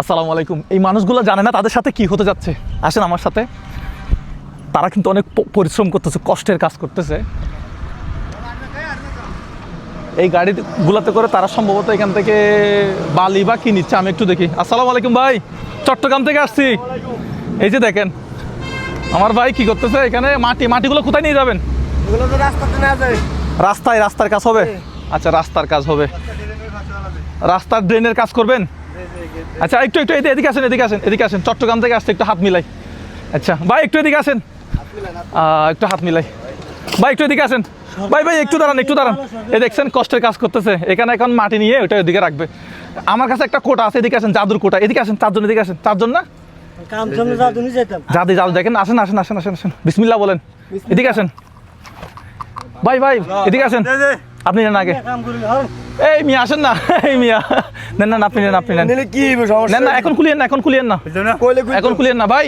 আসসালামু আলাইকুম। এই মানুষগুলো জানে না তাদের সাথে কি হতে যাচ্ছে। আসেন আমার সাথে। তারা কিন্তু অনেক পরিশ্রম করতেছে কষ্টের কাজ করতেছে। এই গাড়িগুলোতে করে তারা সম্ভবত এখান থেকে বালি বা কি নিচ্ছে আমি একটু দেখি। আসসালামু আলাইকুম ভাই চট্টগ্রাম থেকে আসছি। এই যে দেখেন আমার ভাই কি করতেছে এখানে মাটি মাটিগুলো কোথায় নিয়ে যাবেন? রাস্তায় রাস্তার কাজ হবে? আচ্ছা রাস্তার কাজ হবে। রাস্তার ড্রেনের কাজ করবেন? আচ্ছা একটু একটু এদিকে এদিকে আসেন এদিকে আসেন এদিকে আসেন। চট্টগ্রাম থেকে আসতে একটু হাত মিলাই। আচ্ছা ভাই একটু এদিকে আসেন। একটু হাত মিলাই। ভাই একটু এদিকে আসেন। ভাই ভাই একটু দাঁড়ান একটু দাঁড়ান। এই দেখছেন কষ্টের কাজ করতেছে। এখানে এখন মাটি নিয়ে ওটা এদিকে রাখবে। আমার কাছে একটা কোটা আছে এদিকে আসেন জাদুর কোটা। এদিকে আসেন চারজন এদিকে আসেন। চারজন না? জাদি জাদু দেখেন আসেন আসেন আসেন আসেন আসেন। বিসমিল্লাহ বলেন। এদিকে আসেন। ভাই ভাই এদিকে আসেন। আপনি নেন আগে। এই মিয়া আসেন না। এই মিয়া। নেন না আপনি নেন আপনি নেন। কি সমস্যা? নেন না এখন খুলিয়েন না এখন খুলিয়েন না। এখন খুলিয়েন না ভাই।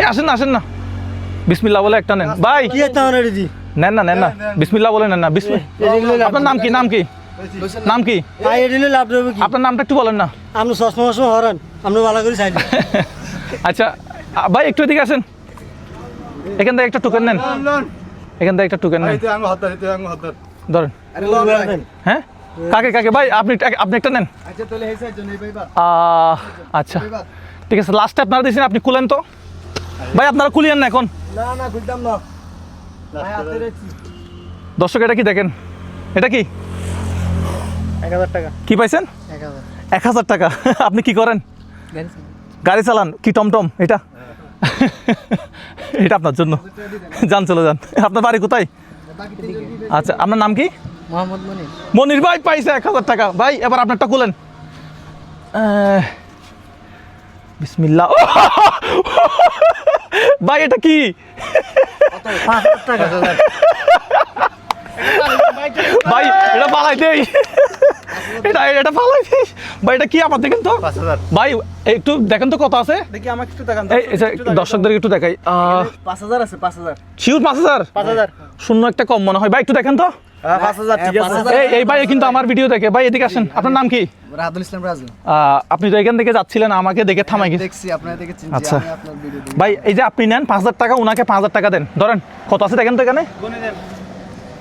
এই আসেন না আসেন না। বিসমিল্লাহ বলে একটা নেন। ভাই। কি হবে রেডি নেন না নেন না। বিসমিল্লাহ বলে নেন না। বিসমিল্লাহ আপনার নাম কি নাম কি? নাম কি? আপনার নামটা একটু বলেন না। আপনি সসমা সসমা হরান। আপনি ভালো করে চাইলে আচ্ছা ভাই একটু এদিকে আসেন। এখান থেকে একটা টোকেন নেন। এখান থেকে একটা টোকেন নেন। ধরেন। হ্যাঁ? কাকে কাকে? ভাই আপনি একটা- আপনি একটা নেন। আচ্ছা ঠিক আছে লাস্টে আপনারা দিয়েছেন আপনি খুলেন তো। ভাই আপনারা খুলিয়েন না এখন। দর্শক এটা কি দেখেন? এটা কি? এক হাজার টাকা। কি পাইছেন? এক হাজার। এক হাজার টাকা। আপনি কি করেন? গাড়ি চালান। কি টমটম? এটা? এটা আপনার জন্য। যান চলে যান। আপনার বাড়ি কোথায়? আচ্ছা আপনার নাম কি? মোহাম্মদ মনি মনির ভাই পাইছে এক হাজার টাকা। ভাই এবার আপনারটা খুলেন। আহ, বিসমিল্লাহ। ভাই এটা কি? ভাই এটা পালাই দেই। এটা এটা পালাই দেই। ভাই এটা কি আমার দেখেন তো? ভাই একটু দেখেন তো কত আছে? দেখি আমাকে একটু দেখান দর্শকদের একটু দেখাই। পাঁচ হাজার আছে পাঁচ হাজার। শিওর পাঁচ হাজার? পাঁচ হাজার। শূন্য একটা কম মনে হয়। ভাই একটু দেখেন তো। পাঁচ হাজার ঠিক আছে। এই এই ভাই কিন্তু আমার ভিডিও দেখে। ভাই এদিকে আসেন। আপনার নাম কি? রাহুল ইসলাম রাজু। আপনি তো এখান থেকে যাচ্ছিলেন আমাকে দেখে থামাই গেছে দেখছি আপনার দেখে চিনছি আচ্ছা। আমি আপনার ভিডিও দেখি ভাই এই যে আপনি নেন পাঁচ হাজার টাকা ওনাকে পাঁচ হাজার টাকা দেন। ধরেন কত আছে দেখেন তো এখানে?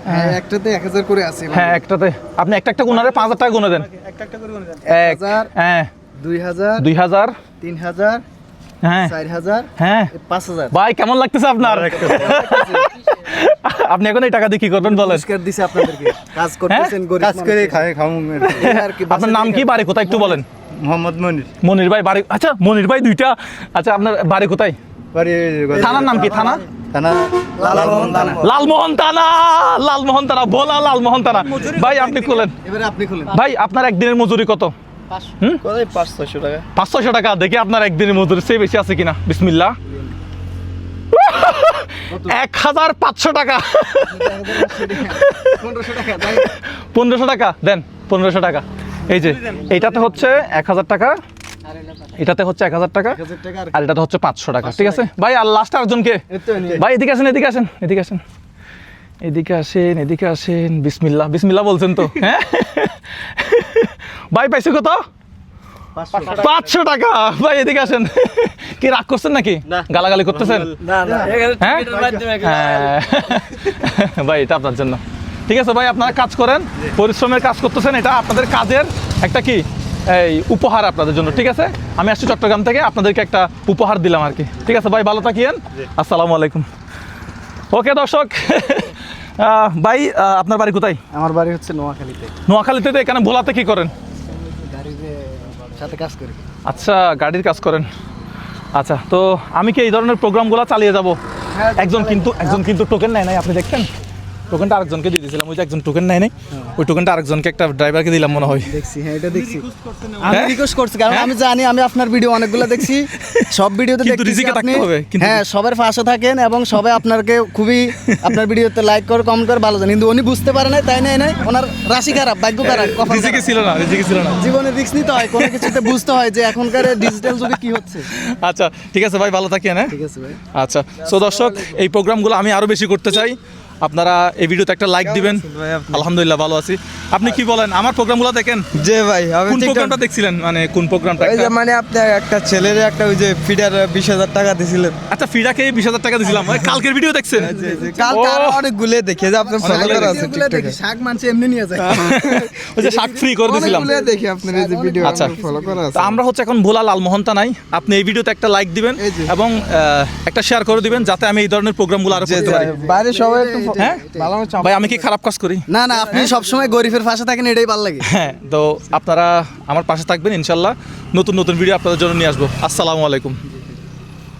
হ্যাঁ একটাতে এক হাজার করে আছে হ্যাঁ একটাতে। আপনি একটা একটা পাঁচ হাজার টাকা গুনে দেন। একটা একটা করে দেন। হাজার। হ্যাঁ। হ্যাঁ। হ্যাঁ। এ পাঁচ হাজার। ভাই কেমন লাগতেছে আপনার? আপনি এখন এই টাকা দিয়ে কি করবেন বলেন? পুরস্কার দিছে আপনাদেরকে। কাজ করতেছেন গরিব কাজ করে খায় কি আপনার নাম কি? বাড়ি কোথায়? একটু বলেন। মোহাম্মদ মনির। মনির ভাই বাড়ি আচ্ছা মনির ভাই দুইটা। আচ্ছা আপনার বাড়ি কোথায়? বাড়ি থানার নাম কি? থানা? থানা লালমোহন থানা। লালমোহন থানা! লালমোহন ভোলা লালমোহন থানা। ভাই আপনি খুলেন। আপনি খুলেন। ভাই আপনার একদিনের মজুরি কত? হুম? পাঁচ ছয়শো টাকা। পাঁচ ছয়শো টাকা। দেখি আপনার একদিনের মজুরি সে বেশি আছে কিনা? বিসমিল্লা এক হাজার পাঁচশো টাকা। পনেরোশো টাকা দেন। পনেরোশো টাকা এই যে এইটাতে হচ্ছে এক হাজার টাকা এটাতে হচ্ছে এক হাজার টাকা আর এটাতে হচ্ছে পাঁচশো টাকা ঠিক আছে? ভাই আর লাস্ট আরেকজনকে ভাই এদিকে আসেন এদিকে আসেন এদিকে আসেন। এদিকে আসেন এদিকে আসেন বিসমিল্লাহ বিসমিল্লাহ বলছেন তো হ্যাঁ? ভাই পাইছো কত? পাঁচশো টাকা। ভাই এদিকে আসেন। কি রাগ করছেন নাকি? গালাগালি করতেছেন? না না। হ্যাঁ? হ্যাঁ। ভাই এটা আপনার জন্য। ঠিক আছে ভাই আপনারা কাজ করেন। পরিশ্রমের কাজ করতেছেন এটা আপনাদের কাজের একটা কি? এই উপহার আপনাদের জন্য ঠিক আছে? আমি আসছি চট্টগ্রাম থেকে আপনাদেরকে একটা উপহার দিলাম আর কি। ঠিক আছে ভাই ভালো থাকিয়েন আসসালামু আলাইকুম। ওকে দর্শক। আহ, ভাই আপনার বাড়ি কোথায়? আমার বাড়ি হচ্ছে নোয়াখালীতে। নোয়াখালীতে এখানে ভোলাতে কি করেন? সাথে কাজ করি। আচ্ছা গাড়ির কাজ করেন। আচ্ছা তো আমি কি এই ধরনের প্রোগ্রামগুলো চালিয়ে যাব? হ্যাঁ, একজন কিন্তু একজন কিন্তু টোকেন নেয় নাই আপনি দেখছেন? টোকেনটা আরেকজনকে দিয়ে দিয়েছিলাম ওই যে একজন টোকেন নেয় নাই ওই টোকেনটা আরেকজনকে একটা ড্রাইভারকে দিলাম মনে হয়। দেখছি হ্যাঁ এটা দেখছি। আমি হ্যাঁ? রিকোয়েস্ট করছি কারণ আমি জানি আমি আপনার ভিডিও অনেকগুলো দেখছি। সব ভিডিওতে কিন্তু দেখছি রিজিকে আপনি। থাকতে হবে, কিন্তু- হ্যাঁ সবার পাশে থাকেন এবং সবাই আপনাকে খুবই আপনার ভিডিওতে লাইক করে কমেন্ট করে ভালো জানেন। কিন্তু উনি বুঝতে পারে নাই তাই নাই নাই। ওনার রাশি খারাপ ভাগ্য খারাপ রিজিকে ছিল না রিজিকে ছিল না। জীবনে রিস্ক নিতে হয় কোনো কিছুতে বুঝতে হয় যে এখনকার ডিজিটাল যুগে কি হচ্ছে। আচ্ছা ঠিক আছে ভাই ভালো থাকিয়েন হ্যাঁ? ঠিক আছে ভাই। আচ্ছা সো দর্শক এই প্রোগ্রামগুলো আমি আরও বেশি করতে চাই। আপনারা এই ভিডিওতে একটা লাইক দিবেন। আলহামদুলিল্লাহ ভালো আছি। আপনি কি বলেন? আমার প্রোগ্রামগুলো দেখেন। যে ভাই কোন প্রোগ্রামটা দেখছিলেন? মানে কোন প্রোগ্রামটা? ওই যে একটা- মানে আপনি একটা ছেলের একটা ওই যে ফিডার বিশ হাজার টাকা দিছিলেন। আচ্ছা ফিডাকে বিশ হাজার টাকা দিয়েছিলাম ওই কালকের ভিডিও দেখছেন? কালকে। আরও অনেক গুলে দেখে যে আপনার ফলো করা আছে টিকটকে শাক মানছে এমনি নিয়ে যায়। ওই যে শাক ফ্রি করে দিয়েছিলাম অনেকগুলো দেখি আপনার এই যে ভিডিও আচ্ছা। ফলো করা আছে। তা আমরা হচ্ছে এখন ভোলা লালমোহনতা নাই। আপনি এই ভিডিওতে একটা লাইক দিবেন এবং আহ, একটা শেয়ার করে দিবেন যাতে আমি এই ধরনের প্রোগ্রামগুলো আরও যে করতে পারি। বাইরে সবাই একটু হ্যাঁ? ভালো ভাই আমি কি খারাপ কাজ করি? না না আপনি সবসময় গরিবের পাশে থাকেন, এটাই ভালো লাগে। হ্যাঁ তো আপনারা আমার পাশে থাকবেন, ইনশাল্লাহ। নতুন নতুন ভিডিও আপনাদের জন্য নিয়ে আসব। আসসালামু আলাইকুম।